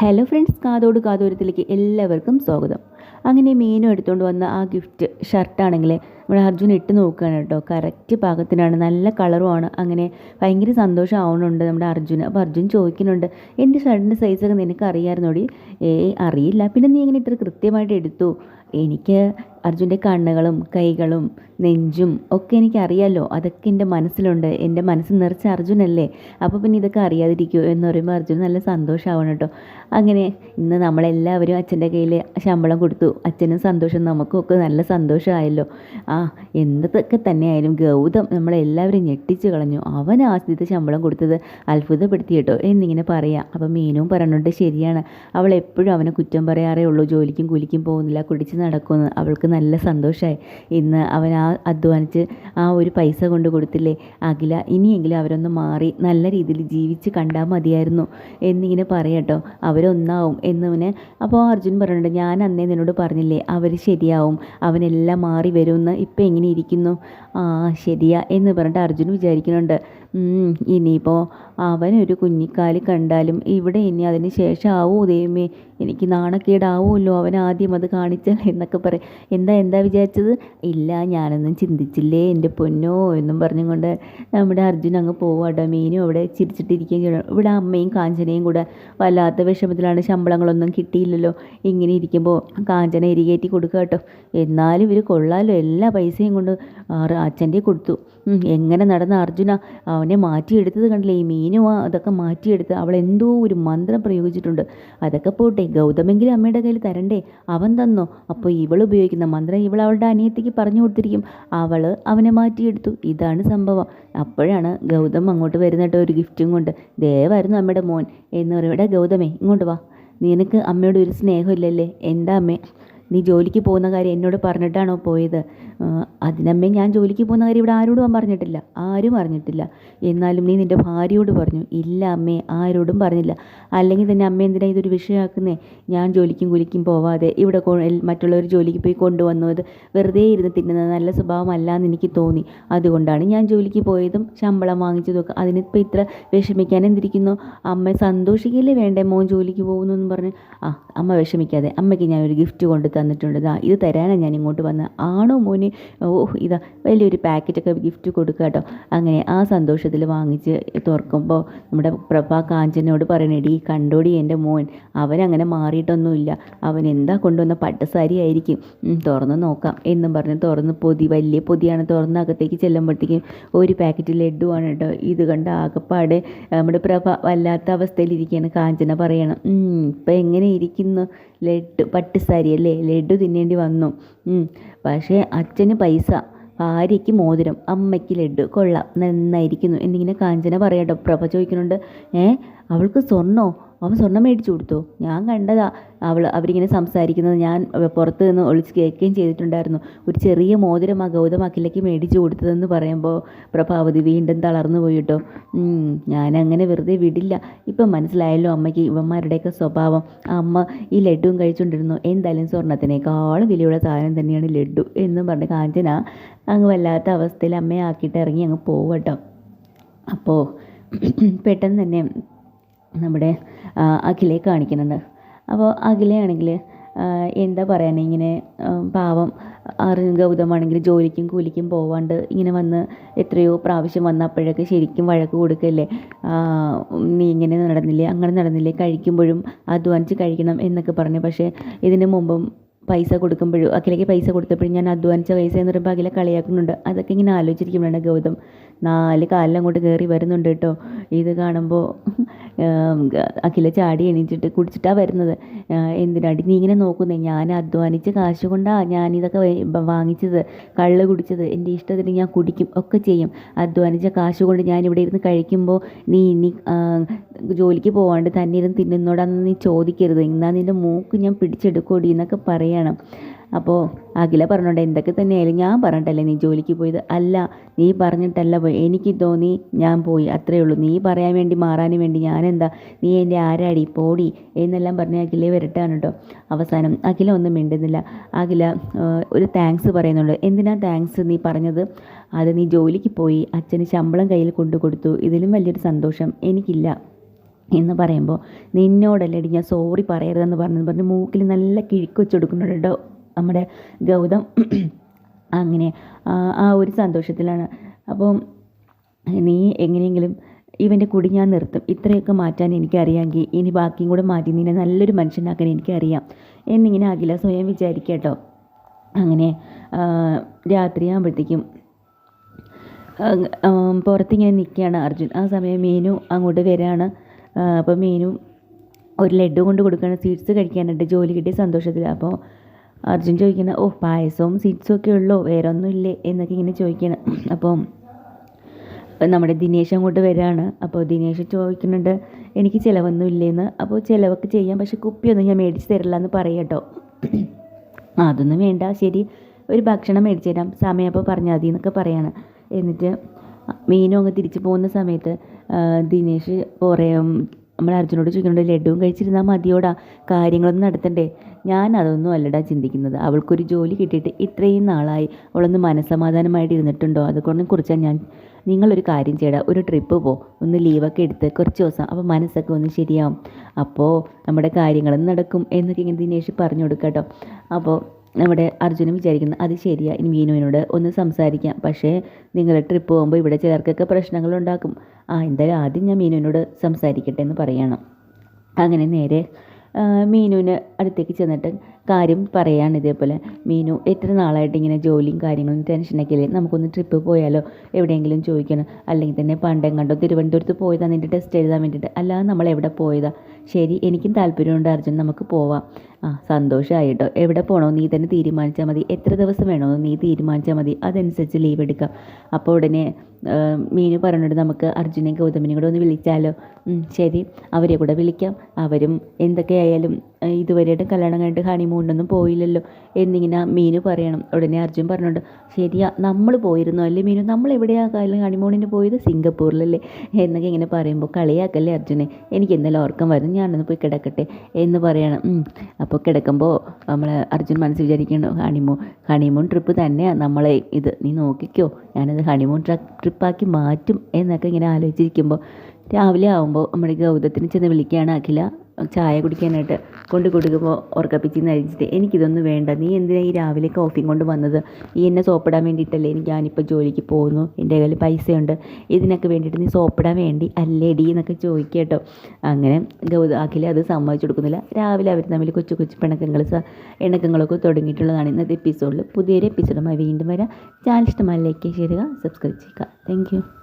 Hello friends കാതോട് കാതോരത്തിലേക്ക് എല്ലാവർക്കും സ്വാഗതം. അങ്ങനെ മീനു എടുത്തുകൊണ്ട് വന്ന ആ ഗിഫ്റ്റ് ഷർട്ടാണെങ്കിൽ നമ്മുടെ അർജുൻ ഇട്ട് നോക്കുകയാണ് കേട്ടോ. കറക്റ്റ് പാകത്തിനാണ് നല്ല കളറുമാണ് അങ്ങനെ ഭയങ്കര സന്തോഷമാവുന്നുണ്ട് നമ്മുടെ അർജുൻ അപ്പോൾ അർജുൻ ചോദിക്കുന്നുണ്ട് എന്റെ ഷർട്ടിന്റെ സൈസൊക്കെ നിനക്ക് അറിയാമായിരുന്നോടി? ഏ അറിയില്ല. പിന്നെ നീ ഇങ്ങനെ ഇത്ര കൃത്യമായിട്ട് എടുത്തു? എനിക്ക് അർജുന്റെ കണ്ണുകളും കൈകളും നെഞ്ചും ഒക്കെ എനിക്കറിയാമല്ലോ അതൊക്കെ എന്റെ മനസ്സിലുണ്ട്. എന്റെ മനസ്സ് നിറച്ച അർജുനല്ലേ? അപ്പോൾ പിന്നെ ഇതൊക്കെ അറിയാതിരിക്കുമോ എന്ന് പറയുമ്പോൾ അർജുൻ നല്ല സന്തോഷമാവണം കേട്ടോ. അങ്ങനെ ഇന്ന് നമ്മളെല്ലാവരും അച്ഛന്റെ കയ്യിൽ ശമ്പളം കൊടുത്തു. അച്ഛനും സന്തോഷം നമുക്കും ഒക്കെ നല്ല സന്തോഷമായല്ലോ. ആ എന്തൊക്കെ തന്നെയായാലും ഗൗതം നമ്മളെല്ലാവരും ഞെട്ടിച്ച് കളഞ്ഞു. അവൻ ആദ്യത്തെ ശമ്പളം കൊടുത്തത് അത്ഭുതപ്പെടുത്തി കേട്ടോ. എന്നിങ്ങനെ പറയാം. അപ്പോൾ മീനും പറഞ്ഞോണ്ട് ശരിയാണ്. അവൾ എപ്പോഴും അവനെ കുറ്റം പറയാറേ ഉള്ളൂ. ജോലിക്കും കുലിക്കും പോകുന്നില്ല. കുടിച്ച് നടക്കുമെന്ന് അവൾക്ക് നല്ല സന്തോഷമായി ഇന്ന് അവൻ ആ അധ്വാനിച്ച് ആ ഒരു പൈസ കൊണ്ട് കൊടുത്തില്ലേ? അഖില ഇനിയെങ്കിലും അവരൊന്ന് മാറി നല്ല രീതിയിൽ ജീവിച്ച് കണ്ടാൽ മതിയായിരുന്നു എന്നിങ്ങനെ പറയട്ടോ. അവരൊന്നാവും എന്നിവന് അപ്പോൾ അർജുൻ പറഞ്ഞിട്ടുണ്ട് ഞാൻ അന്നേ നിന്നോട് പറഞ്ഞില്ലേ അവർ ശരിയാവും. അവനെല്ലാം മാറി വരുമെന്ന് ഇപ്പം എങ്ങനെ ഇരിക്കുന്നു? ആ ശരിയാ എന്ന് പറഞ്ഞിട്ട് അർജുൻ വിചാരിക്കുന്നുണ്ട്. ഇനിയിപ്പോൾ അവനൊരു കുഞ്ഞിക്കാൽ കണ്ടാലും ഇവിടെ ഇനി അതിന് ശേഷം ആവുമോ ദൈവമേ. എനിക്ക് നാണക്കേടാവുമല്ലോ അവൻ ആദ്യം അത് കാണിച്ചാൽ എന്നൊക്കെ പറയും. എന്താ എന്താ വിചാരിച്ചത്? ഇല്ല ഞാനൊന്നും ചിന്തിച്ചില്ലേ എന്റെ പൊന്നോ എന്നും പറഞ്ഞുകൊണ്ട് നമ്മുടെ അർജുൻ അങ്ങ് പോവാട്ടോ. മീനും അവിടെ ചിരിച്ചിട്ടിരിക്കുകയും ചെയ്യണം ഇവിടെ അമ്മയും കാഞ്ചനയും കൂടെ വല്ലാത്ത വിഷമത്തിലാണ്. ശമ്പളങ്ങളൊന്നും കിട്ടിയില്ലല്ലോ. ഇങ്ങനെ ഇരിക്കുമ്പോൾ കാഞ്ചന ഇരികയറ്റി കൊടുക്കുക കേട്ടോ. എന്നാലും ഇവർ കൊള്ളാലോ. എല്ലാ പൈസയും കൊണ്ട് അച്ഛന്റെ കൊടുത്തു. എങ്ങനെ നടന്ന അർജുന അവനെ മാറ്റിയെടുത്തത് കണ്ടില്ലേ? ഈ മീനും അതൊക്കെ മാറ്റിയെടുത്ത് അവൾ എന്തോ ഒരു മന്ത്രം പ്രയോഗിച്ചിട്ടുണ്ട്. അതൊക്കെ പോട്ടെ ഗൗതമെങ്കിലും അമ്മയുടെ കയ്യിൽ തരണ്ടേ? അവൻ തന്നോ? അപ്പോൾ ഇവൾ ഉപയോഗിക്കുന്ന മന്ത്രം ഇവൾ അവളുടെ അനിയത്തിക്ക് പറഞ്ഞു കൊടുത്തിരിക്കും. അവൾ അവനെ മാറ്റിയെടുത്തു. ഇതാണ് സംഭവം. അപ്പോഴാണ് ഗൗതം അങ്ങോട്ട് വരുന്നിട്ട് ഒരു ഗിഫ്റ്റും കൊണ്ട്. ദേവായിരുന്നു അമ്മയുടെ മോൻ. എന്ന് പറയും ഗൗതമേ ഇങ്ങോട്ട് വാ. നിനക്ക് അമ്മയോട് ഒരു സ്നേഹമില്ലല്ലേ? എന്താ അമ്മേ? നീ ജോലിക്ക് പോകുന്ന കാര്യം എന്നോട് പറഞ്ഞിട്ടാണോ പോയത്? അതിനമ്മേ ഞാൻ ജോലിക്ക് പോകുന്ന കാര്യം ഇവിടെ ആരോടും പറഞ്ഞിട്ടില്ല. ആരും അറിഞ്ഞിട്ടില്ല. എന്നാലും നീ നിന്റെ ഭാര്യയോട് പറഞ്ഞു ഇല്ല അമ്മേ ആരോടും പറഞ്ഞില്ല. അല്ലെങ്കിൽ തന്നെ അമ്മ എന്തിനാ ഇതൊരു വിഷയമാക്കുന്നേ? ഞാൻ ജോലിക്കും കുലിക്കും പോവാതെ ഇവിടെ മറ്റുള്ളവർ ജോലിക്ക് പോയി കൊണ്ടുവന്നത് വെറുതെ ഇരുന്ന് തിന്നുന്നത് നല്ല സ്വഭാവമല്ല എന്ന് എനിക്ക് തോന്നി. അതുകൊണ്ടാണ് ഞാൻ ജോലിക്ക് പോയതും ശമ്പളം വാങ്ങിച്ചതും ഒക്കെ അതിനിപ്പോൾ ഇത്ര വിഷമിക്കാൻ എന്തിരിക്കുന്നു? അമ്മ സന്തോഷിക്കില്ലേ വേണ്ടേ മോൻ ജോലിക്ക് പോകുന്നു എന്ന് പറഞ്ഞ്? ആ അമ്മ വിഷമിക്കാതെ അമ്മയ്ക്ക് ഞാൻ ഒരു ഗിഫ്റ്റ് കൊണ്ട് തന്നിട്ടുണ്ട് ഇത് തരാനാണ് ഞാൻ ഇങ്ങോട്ട് വന്നത്. ആണോ മോന്? ഓ ഇതാ വലിയൊരു പാക്കറ്റൊക്കെ ഗിഫ്റ്റ് കൊടുക്കുക കേട്ടോ. അങ്ങനെ ആ സന്തോഷത്തിൽ വാങ്ങിച്ച് തുറക്കുമ്പോൾ നമ്മുടെ പ്രഭ കാഞ്ചനോട് പറയണേടി കണ്ടോടി എന്റെ മോൻ അവനങ്ങനെ മാറിയിട്ടൊന്നുമില്ല. അവൻ എന്താ കൊണ്ടുവന്ന പട്ടസാരി ആയിരിക്കും. തുറന്ന് നോക്കാം എന്നും പറഞ്ഞ് തുറന്ന് പൊതി വലിയ പൊതിയാണ് തുറന്ന് അകത്തേക്ക് ചെല്ലുമ്പോഴത്തേക്കും ഒരു പാക്കറ്റ് ലഡുവാണ് കേട്ടോ. ഇത് കണ്ട ആകപ്പാട് നമ്മുടെ പ്രഭ വല്ലാത്ത അവസ്ഥയിലിരിക്കുകയാണ് കാഞ്ചന പറയണം. ഇപ്പം എങ്ങനെ ഇരിക്കുന്നു? ലഡു പട്ടുസാരി അല്ലേ? ലഡു തിന്നേണ്ടി വന്നു. പക്ഷേ അച്ഛന് പൈസ ഭാര്യയ്ക്ക് മോതിരം അമ്മയ്ക്ക് ലഡു കൊള്ളാം നന്നായിരിക്കുന്നു എന്നിങ്ങനെ കാഞ്ചന പറയട്ടോ പ്രഭ ചോദിക്കുന്നുണ്ട് ഏ അവൾക്ക് സ്വർണോ? അവൻ സ്വർണം മേടിച്ചു കൊടുത്തു. ഞാൻ കണ്ടതാ അവൾ അവരിങ്ങനെ സംസാരിക്കുന്നത്. ഞാൻ പുറത്ത് നിന്ന് ഒളിച്ച് കേൾക്കുകയും ചെയ്തിട്ടുണ്ടായിരുന്നു. ഒരു ചെറിയ മോതിരം ആ ഗൗതം അഖിലേക്ക് മേടിച്ചു കൊടുത്തതെന്ന് പറയുമ്പോൾ പ്രഭാവതി വീണ്ടും തളർന്നു പോയിട്ടോ. ഞാൻ അങ്ങനെ വെറുതെ വിടില്ല. ഇപ്പം മനസ്സിലായല്ലോ അമ്മയ്ക്ക് ഇവന്മാരുടെയൊക്കെ സ്വഭാവം. അമ്മ ഈ ലഡ്ഡും കഴിച്ചുകൊണ്ടിരുന്നു. എന്തായാലും സ്വർണത്തിനേക്കാളും വിലയുള്ള സാധനം തന്നെയാണ് ലഡ്ഡു എന്നും പറഞ്ഞ് കാഞ്ചന അങ്ങ് വല്ലാത്ത അവസ്ഥയിൽ അമ്മയെ ആക്കിയിട്ട് ഇറങ്ങി അങ്ങ് പോവട്ടോ. അപ്പോൾ പെട്ടെന്ന് തന്നെ നമ്മുടെ അഖിലയെ കാണിക്കുന്നുണ്ട് അപ്പോൾ അഖിലയാണെങ്കിൽ എന്താ പറയുക ഇങ്ങനെ പാവം അറിഞ്ഞ ഗൗതമാണെങ്കിൽ ജോലിക്കും കൂലിക്കും പോവാണ്ട് ഇങ്ങനെ വന്ന് എത്രയോ പ്രാവശ്യം വന്നപ്പോഴൊക്കെ ശരിക്കും വഴക്ക് കൊടുക്കല്ലേ? നീ ഇങ്ങനെ നടന്നില്ലേ? അങ്ങനെ നടന്നില്ലേ? കഴിക്കുമ്പോഴും അധ്വാനിച്ച് കഴിക്കണം എന്നൊക്കെ പറഞ്ഞു. പക്ഷേ ഇതിന് മുമ്പും പൈസ കൊടുക്കുമ്പോഴും അഖിലേക്ക് പൈസ കൊടുത്തപ്പോഴും ഞാൻ അധ്വാനിച്ച പൈസ എന്ന് പറയുമ്പോൾ അഖില കളിയാക്കുന്നുണ്ട്. അതൊക്കെ ഇങ്ങനെ ആലോചിച്ചിരിക്കുമ്പോഴാണ് ഗൗതം. നാല് കാലിലങ്ങോട്ട് കയറി വരുന്നുണ്ട് കേട്ടോ. ഇത് കാണുമ്പോൾ അഖില ചാടി എണീച്ചിട്ട് കുടിച്ചിട്ടാണ് വരുന്നത്. എന്തിനാടി നീ ഇങ്ങനെ നോക്കുന്നത് ഞാൻ അധ്വാനിച്ച കാശ് കൊണ്ടാണ് ഞാനിതൊക്കെ വാങ്ങിച്ചത് കള്ള് കുടിച്ചത്. എന്റെ ഇഷ്ടത്തിന് ഞാൻ കുടിക്കും ഒക്കെ ചെയ്യും. അധ്വാനിച്ച കാശ് കൊണ്ട് ഞാൻ ഇവിടെ ഇരുന്ന് കഴിക്കുമ്പോൾ നീ ഇനി ജോലിക്ക് പോവാണ്ട് തന്നെ ഇരുന്ന് തിന്നുന്നോടാന്ന് നീ ചോദിക്കരുത്. എന്നാൽ നിന്റെ മൂക്ക് ഞാൻ പിടിച്ചെടുക്കൂടി എന്നൊക്കെ പറയണം. അപ്പോൾ അഖില പറഞ്ഞോണ്ട് എന്തൊക്കെ തന്നെയായാലും ഞാൻ പറഞ്ഞിട്ടല്ലേ നീ ജോലിക്ക് പോയത്? അല്ല നീ പറഞ്ഞിട്ടല്ല പോയി. എനിക്ക് തോന്നി ഞാൻ പോയി. അത്രയേ ഉള്ളൂ. നീ പറയാൻ വേണ്ടി മാറാൻ വേണ്ടി ഞാനെന്താ നീ എന്റെ ആരാടി പോടി എന്നെല്ലാം പറഞ്ഞ് അഖിലെ വരട്ടാണ് കേട്ടോ അവസാനം അഖില ഒന്നും മിണ്ടുന്നില്ല. അഖില ഒരു താങ്ക്സ് പറയുന്നുണ്ട്. എന്തിനാ താങ്ക്സ് നീ പറഞ്ഞത്? അത് നീ ജോലിക്ക് പോയി അച്ഛന് ശമ്പളം കയ്യിൽ കൊണ്ടു കൊടുത്തു ഇതിലും വലിയൊരു സന്തോഷം എനിക്കില്ല. എന്ന് പറയുമ്പോൾ നിന്നോടല്ലടി ഞാൻ സോറി പറയരുതെന്ന് പറഞ്ഞു പറഞ്ഞ് മൂക്കിൽ നല്ല കിഴിക്ക് കൊടുക്കുന്നുണ്ടോ നമ്മുടെ ഗൗതം അങ്ങനെ ആ ഒരു സന്തോഷത്തിലാണ്. അപ്പം നീ എങ്ങനെയെങ്കിലും ഇവന്റെ കുടി ഞാൻ നിർത്തും. ഇത്രയൊക്കെ മാറ്റാൻ എനിക്കറിയാമെങ്കിൽ ഇനി ബാക്കിയും കൂടെ മാറ്റി നിന്നെ നല്ലൊരു മനുഷ്യനാക്കാൻ എനിക്കറിയാം. എന്നിങ്ങനെ അഖില സ്വയം വിചാരിക്കട്ടോ അങ്ങനെ രാത്രിയാകുമ്പോഴത്തേക്കും പുറത്തിങ്ങനെ നിൽക്കുകയാണ് അർജുൻ. ആ സമയം മീനു അങ്ങോട്ട് വരികയാണ് അപ്പോൾ മീനു ഒരു ലഡ്ഡു കൊണ്ട് കൊടുക്കുകയാണ്. സ്വീറ്റ്സ് കഴിക്കാനായിട്ട് ജോലി കിട്ടിയ സന്തോഷത്തിൽ അപ്പോൾ അർജുൻ ചോദിക്കുന്നത് ഓ പായസവും സ്വീറ്റ്സും ഒക്കെ ഉള്ളോ? വേറെ ഒന്നും ഇല്ലേ എന്നൊക്കെ ഇങ്ങനെ ചോദിക്കണം അപ്പോൾ നമ്മുടെ ദിനേശ് അങ്ങോട്ട് വരികയാണ് അപ്പോൾ ദിനേശ് ചോദിക്കുന്നുണ്ട് എനിക്ക് ചിലവൊന്നും ഇല്ലേന്ന് അപ്പോൾ ചിലവൊക്കെ ചെയ്യാം പക്ഷെ കുപ്പിയൊന്നും ഞാൻ മേടിച്ച് തരില്ല എന്ന് പറയട്ടോ അതൊന്നും വേണ്ട. ശരി ഒരു ഭക്ഷണം മേടിച്ചു തരാം. സമയപ്പോൾ പറഞ്ഞാൽ മതി എന്നൊക്കെ പറയാണ്. എന്നിട്ട് മീനും അങ്ങ് തിരിച്ചു പോകുന്ന സമയത്ത് ദിനേശ് കുറേ നമ്മൾ അർജുനോട് ചോദിക്കുന്നുണ്ട് ലഡുവും കഴിച്ചിരുന്നാൽ മതിയോടാ? കാര്യങ്ങളൊന്നും നടത്തണ്ടേ? ഞാൻ അതൊന്നും അല്ലടാ ചിന്തിക്കുന്നത്. അവൾക്കൊരു ജോലി കിട്ടിയിട്ട് ഇത്രയും നാളായി. അവളൊന്ന് മനസ്സമാധാനമായിട്ട് ഇരുന്നിട്ടുണ്ടോ? അതുകൊണ്ടും കുറിച്ചാണ് ഞാൻ നിങ്ങളൊരു കാര്യം ചെയ്യടാ. ഒരു ട്രിപ്പ് പോ. ഒന്ന് ലീവൊക്കെ എടുത്ത് കുറച്ച് ദിവസം അപ്പോൾ മനസ്സൊക്കെ ഒന്ന് ശരിയാവും. അപ്പോൾ നമ്മുടെ കാര്യങ്ങളും നടക്കും എന്നൊക്കെ ഇങ്ങനെ ദിനേഷ് പറഞ്ഞു കൊടുക്കട്ടോ. അപ്പോൾ നമ്മുടെ അർജുനും വിചാരിക്കുന്നു അത് ശരിയാ. ഇനി മീനുവിനോട് ഒന്ന് സംസാരിക്കാം. പക്ഷേ നിങ്ങൾ ട്രിപ്പ് പോകുമ്പോൾ ഇവിടെ ചിലർക്കൊക്കെ പ്രശ്നങ്ങളുണ്ടാക്കും ആ എന്തായാലും ആദ്യം ഞാൻ മീനുവിനോട് സംസാരിക്കട്ടെ എന്ന് പറയണം. അങ്ങനെ നേരെ മീനുവിന് അടുത്തേക്ക് ചെന്നിട്ട് കാര്യം പറയുകയാണ് ഇതേപോലെ. മീനു എത്ര നാളായിട്ട് ഇങ്ങനെ ജോലിയും കാര്യങ്ങളും ടെൻഷനൊക്കെ ഇല്ലേ? നമുക്കൊന്ന് ട്രിപ്പ് പോയാലോ? എവിടെയെങ്കിലും ചോദിക്കണം. അല്ലെങ്കിൽ തന്നെ പണ്ടം കണ്ടോ? തിരുവനന്തപുരത്ത് പോയതാണ് നിന്റെ ടെസ്റ്റ് എഴുതാൻ വേണ്ടിയിട്ട്. അല്ലാതെ നമ്മൾ എവിടെ പോയതാ? ശരി എനിക്കും താല്പര്യമുണ്ട് അർജുൻ. നമുക്ക് പോവാം. ആ സന്തോഷമായി കേട്ടോ എവിടെ പോകണോ നീ തന്നെ തീരുമാനിച്ചാൽ മതി. എത്ര ദിവസം വേണോ നീ തീരുമാനിച്ചാൽ മതി. അതനുസരിച്ച് ലീവ് എടുക്കാം. അപ്പോൾ ഉടനെ മീനു പറഞ്ഞിട്ട് നമുക്ക് അർജുനെയും ഗൗതമിനെയും കൂടെ ഒന്ന് വിളിച്ചാലോ? ശരി. അവരെ കൂടെ വിളിക്കാം. അവരും എന്തൊക്കെയായാലും ഇതുവരെയായിട്ട് കല്യാണം കഴിഞ്ഞിട്ട് ഹണിമൂണിനൊന്നും പോയില്ലല്ലോ എന്നിങ്ങനെ മീനു പറയണം. ഉടനെ അർജുൻ പറഞ്ഞോണ്ട് ശരിയാ നമ്മൾ പോയിരുന്നു അല്ലേ മീനു? നമ്മൾ എവിടെയാണ് കാലം ഹണിമൂണിന് പോയത്? സിംഗപ്പൂരിലല്ലേ? എന്നൊക്കെ ഇങ്ങനെ പറയുമ്പോൾ കളിയാക്കല്ലേ അർജുനെ? എനിക്ക് എന്തായാലും ഓർക്കം വരും. ഞാനൊന്ന് പോയി കിടക്കട്ടെ. എന്ന് പറയണം. അപ്പോൾ കിടക്കുമ്പോൾ നമ്മൾ അർജുൻ മനസ്സിൽ വിചാരിക്കണം ഹണിമൂൺ ഹണിമൂൺ ട്രിപ്പ് തന്നെയാണ് നമ്മളെ ഇത് നീ നോക്കിക്കോ ഞാനത് ഹണിമൂൺ ട്രിപ്പാക്കി മാറ്റും എന്നൊക്കെ ഇങ്ങനെ ആലോചിച്ചിരിക്കുമ്പോൾ രാവിലെ ആകുമ്പോൾ നമ്മുടെ ഗൗതത്തിന് ചെന്ന് വിളിക്കുകയാണ് അഖില. ചായ കുടിക്കാനായിട്ട് കൊണ്ട് കൊടുക്കുമ്പോൾ ഉറക്കപ്പിച്ചിന്ന് അഴിച്ചിട്ട് എനിക്കിതൊന്നും വേണ്ട. നീ എന്തിനാ ഈ രാവിലെ കോഫിയും കൊണ്ട് വന്നത്? ഈ എന്നെ സോപ്പിടാൻ വേണ്ടിയിട്ടല്ലേ എനിക്ക് ഞാനിപ്പോൾ ജോലിക്ക് പോകുന്നു? എന്റെ കയ്യിൽ പൈസയുണ്ട്. ഇതിനൊക്കെ വേണ്ടിയിട്ട് നീ സോപ്പിടാൻ വേണ്ടി അല്ലേടി? എന്നൊക്കെ ചോദിക്കട്ടോ അങ്ങനെ ഗൗത അഖില അത് സമ്മതിച്ചു കൊടുക്കുന്നില്ല. രാവിലെ അവർ തമ്മിൽ കൊച്ചു കൊച്ചു പിണക്കങ്ങൾ ഇണക്കങ്ങളൊക്കെ തുടങ്ങിയിട്ടുള്ളതാണ് ഇന്നത്തെ എപ്പിസോഡിൽ പുതിയൊരു എപ്പിസോഡുമായി വീണ്ടും വരാം. ചാനൽ ഇഷ്ടമായി ലൈക്ക് ചെയ്യുക സബ്സ്ക്രൈബ് ചെയ്യുക. താങ്ക്